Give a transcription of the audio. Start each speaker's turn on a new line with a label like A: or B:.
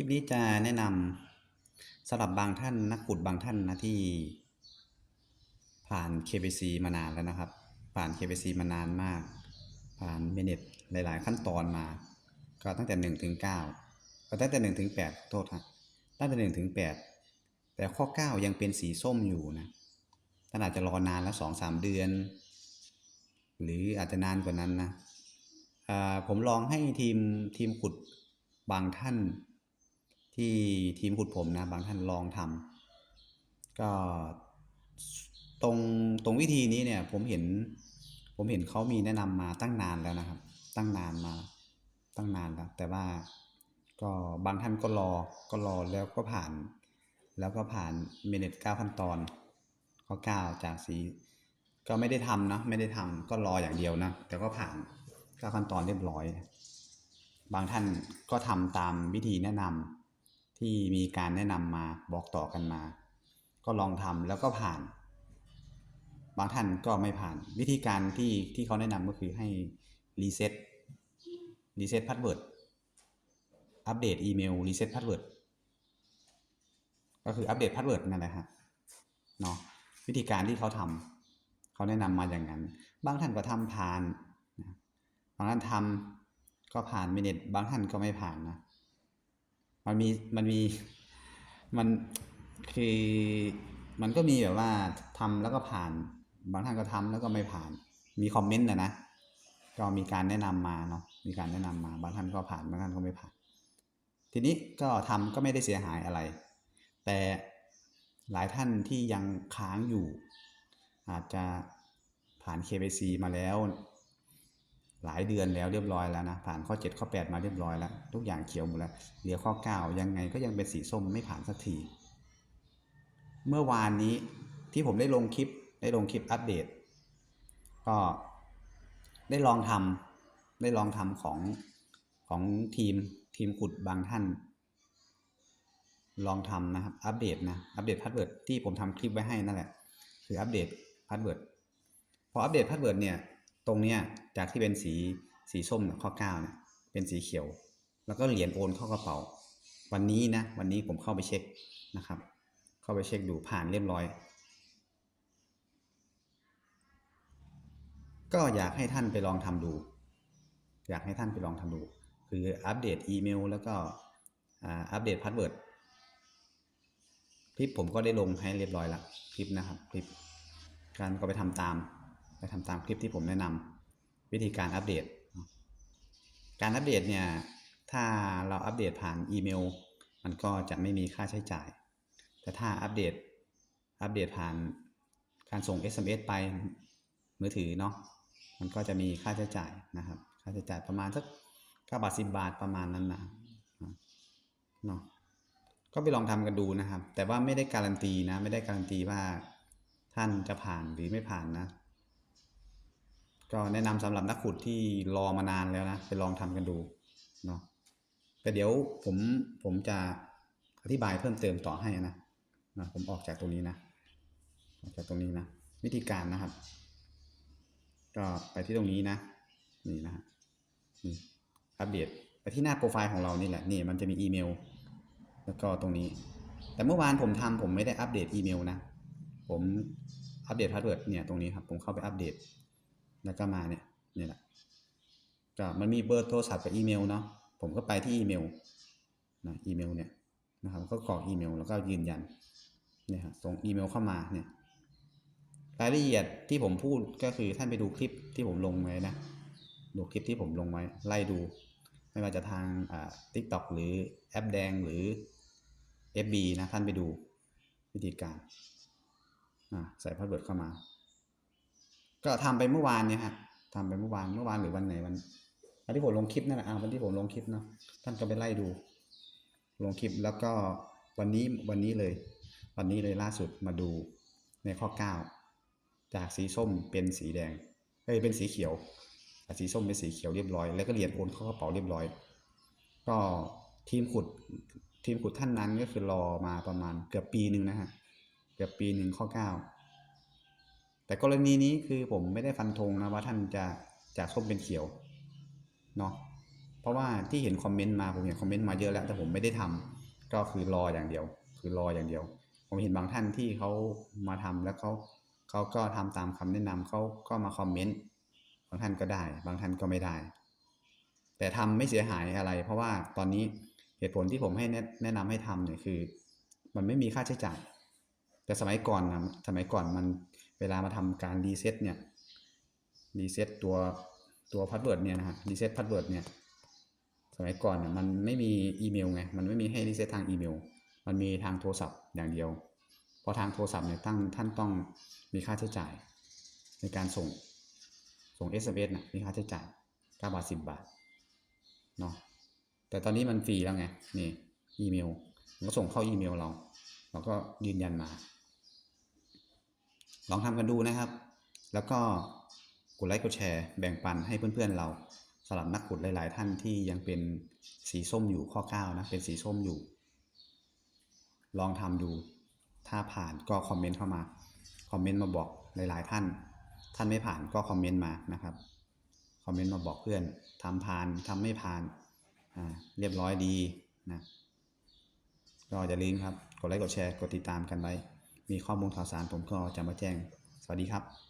A: คลิปนี้จะแนะนำสำหรับบางท่านนักขุดบางท่านนะที่ผ่าน KBC มานานแล้วนะครับ ผ่าน KBC มานานมาก ผ่านเมเนจหลาย ๆ ขั้นตอนมา ก็ตั้งแต่1ถึง9ก็ตั้งแต่1ถึง8โทษครับตั้งแต่1ถึง8แต่ข้อ 9 ยังเป็นสีส้มอยู่นะท่านอาจจะรอนานแล้ว2-3 เดือน หรืออาจจะนานกว่านั้นนะผมลองให้ทีมทีมขุดบางท่าน ที่ทีมขุดผมนะบางท่านลองทำก็ตรงตรงวิธีนี้เนี่ยผมเห็นผมเห็นเขามีแนะนำมาตั้งนานแล้วนะครับ ตั้งนานมาตั้งนานแล้ว แต่ว่าก็บางท่านก็รอก็รอแล้วก็ผ่าน แล้วก็ผ่านเมเนจเก้าขั้นตอนข้อเก้าจากสีก็ไม่ได้ทำนะไม่ได้ทำก็รออย่างเดียวนะ แต่ก็ผ่านเก้าขั้นตอนเรียบร้อย บางท่านก็ทำตามวิธีแนะนำ ที่มีการแนะนำมาบอกต่อกันมา ก็ลองทำแล้วก็ผ่าน บางท่านก็ไม่ผ่าน วิธีการที่ที่เขาแนะนำก็คือให้รีเซ็ตรีเซ็ตพาสเวิร์ดอัปเดตอีเมลรีเซ็ตพาสเวิร์ดก็คืออัปเดตพาสเวิร์ดนั่นแหละฮะเนาะวิธีการที่เขาทำเขาแนะนำมาอย่างนั้น บางท่านก็ทำผ่านบางท่านทำก็ผ่านมินิทบางท่านก็ไม่ผ่านนะ มันมีมันมีมันคือมันก็มีแบบว่าทำแล้วก็ผ่าน บางท่านก็ทำแล้วก็ไม่ผ่าน มีคอมเมนต์นะนะก็มีการแนะนำมาเนาะมีการแนะนำมา บางท่านก็ผ่านบางท่านก็ไม่ผ่าน ทีนี้ก็ทำก็ไม่ได้เสียหายอะไร แต่หลายท่านที่ยังค้างอยู่ อาจจะผ่าน KBC มาแล้ว หลายเดือนแล้วเรียบร้อยแล้วนะผ่านข้อ 7 ข้อ 8 มาเรียบร้อยแล้ว ทุกอย่างเขียวหมดแล้วเหลือข้อ 9 ยังไงก็ยังเป็นสีส้มไม่ผ่านสักที เมื่อวานนี้ที่ผมได้ลงคลิปได้ลงคลิปอัปเดต ก็ได้ลองทำได้ลองทำของของทีมทีมขุดบางท่าน ลองทำนะครับ อัปเดตนะอัปเดตพาสเวิร์ดที่ผมทำคลิปไว้ให้นั่นแหละ คืออัปเดตพาสเวิร์ดพออัปเดตพาสเวิร์ดเนี่ย ตรงเนี้ยจากที่เป็นสีสีส้มเนี่ยข้อ9เนี่ยเป็นสีเขียว แล้วก็เหรียญโอนเข้ากระเป๋า วันนี้นะวันนี้ผมเข้าไปเช็คนะครับ เข้าไปเช็คดูผ่านเรียบร้อย ก็อยากให้ท่านไปลองทำดู อยากให้ท่านไปลองทำดู คืออัปเดตอีเมล แล้วก็อ่าอัปเดตพาสเวิร์ดคลิปผมก็ได้ลงให้เรียบร้อยแล้วคลิปนะครับคลิปการก็ไปทำตาม ไปทำตามคลิปที่ผมแนะนำวิธีการอัปเดต การอัปเดตเนี่ยถ้าเราอัปเดตผ่านอีเมล มันก็จะไม่มีค่าใช้จ่าย แต่ถ้าอัปเดตอัปเดตผ่านการส่ง SMS ไปมือถือเนาะมันก็จะมีค่าใช้จ่ายนะครับ ค่าใช้จ่ายประมาณสักเก้าบาทสิบาทประมาณนั้นนะเนาะก็ไปลองทำกันดูนะครับ แต่ว่าไม่ได้การันตีนะ ไม่ได้การันตีว่าท่านจะผ่านหรือไม่ผ่านนะ ก็แนะนำสำหรับนักขุดที่รอมานานแล้วนะไปลองทำกันดูเนาะแต่เดี๋ยวผมผมจะอธิบายเพิ่มเติมต่อให้นะนะผมออกจากตรงนี้นะออกจากตรงนี้นะ วิธีการนะครับ ก็ไปที่ตรงนี้นะ นี่นะฮะนี่อัปเดตไปที่หน้าโปรไฟล์ของเรานี่แหละนี่มันจะมีอีเมล แล้วก็ตรงนี้ แต่เมื่อวานผมทำผมไม่ได้อัปเดตอีเมลนะ ผมอัปเดตพาสเวิร์ดเนี่ยตรงนี้ครับผมเข้าไปอัปเดต แล้วก็มาเนี่ยนี่แหละก็มันมีเบอร์โทรศัพท์กับอีเมลเนาะผมก็ไปที่อีเมลนะอีเมลเนี่ยนะครับก็กรอกอีเมลแล้วก็ยืนยันเนี่ยส่งอีเมลเข้ามาเนี่ยรายละเอียดที่ผมพูดก็คือท่านไปดูคลิปที่ผมลงไว้นะดูคลิปที่ผมลงไว้ไล่ดู ไม่ว่าจะทางอ่า TikTok หรือแอปแดงหรือ FB นะท่านไปดูวิธีการอ่าใส่พาสเวิร์ดเข้ามา ก็ทำไปเมื่อวานเนี่ยฮะทำไปเมื่อวานเมื่อวานหรือวันไหนวันวันที่ผมลงคลิปนั่นแหละอ่าวันที่ผมลงคลิปเนาะท่านก็ไปไล่ดู ลงคลิปแล้วก็วันนี้วันนี้เลย วันนี้เลยล่าสุดมาดูในข้อ 9 จากสีส้มเป็นสีแดงเอ้ยเป็นสีเขียวจากสีส้มเป็นสีเขียวเรียบร้อยแล้วก็เหรียญโอนเข้ากระเป๋าเรียบร้อย ก็ทีมขุดทีมขุดท่านนั้นก็คือรอมาประมาณเกือบปีหนึ่งนะฮะเกือบปีหนึ่งข้อ 9 แต่กรณีนี้คือผมไม่ได้ฟันธงนะว่าท่านจะจากส้มเป็นเขียวเนาะเพราะว่าที่เห็นคอมเมนต์มาผมเห็นคอมเมนต์มาเยอะแล้ว แต่ผมไม่ได้ทำก็คือรออย่างเดียว คือรออย่างเดียว ผมเห็นบางท่านที่เขามาทำแล้วเขาเขาก็ทำตามคำแนะนำเขาก็มาคอมเมนต์บางท่านก็ได้ บางท่านก็ไม่ได้ แต่ทำไม่เสียหายอะไร เพราะว่าตอนนี้เหตุผลที่ผมให้แนะแนะนำให้ทำเนี่ยคือ มันไม่มีค่าใช้จ่ายแต่สมัยก่อนนะสมัยก่อนมัน เวลามาทำการรีเซ็ตเนี่ยรีเซ็ตตัวตัวพาสเวิร์ดเนี่ยนะฮะรีเซ็ตพาสเวิร์ดเนี่ยสมัยก่อนน่ะมันไม่มีอีเมลไงมันไม่มีให้รีเซ็ตทางอีเมล มันมีทางโทรศัพท์อย่างเดียวพอทางโทรศัพท์เนี่ยตั้งท่านต้องมีค่าใช้จ่าย ในการส่งส่ง SMS นะมีค่าใช้จ่าย9บาท 10 บาทเนาะแต่ตอนนี้มันฟรีแล้วไงนี่อีเมลมันก็ส่งเข้าอีเมลเราเราก็ยืนยันมา ลองทำกันดูนะครับ แล้วก็กดไลค์กดแชร์แบ่งปันให้เพื่อนๆเราสำหรับนักขุดหลาย ๆ ท่านที่ยังเป็นสีส้มอยู่ข้อ9นะเป็นสีส้มอยู่ ลองทำดู ถ้าผ่านก็คอมเมนต์เข้ามาคอมเมนต์มาบอกหลาย ๆ ท่าน ท่านไม่ผ่านก็คอมเมนต์มานะครับคอมเมนต์มาบอกเพื่อนทำผ่านทำไม่ผ่านอ่าเรียบร้อยดีนะก็อย่าลืมครับ กดไลค์ กดแชร์ กดติดตามกันไว้ มีข้อมูลข่าวสารผมก็จะมาแจ้ง สวัสดีครับ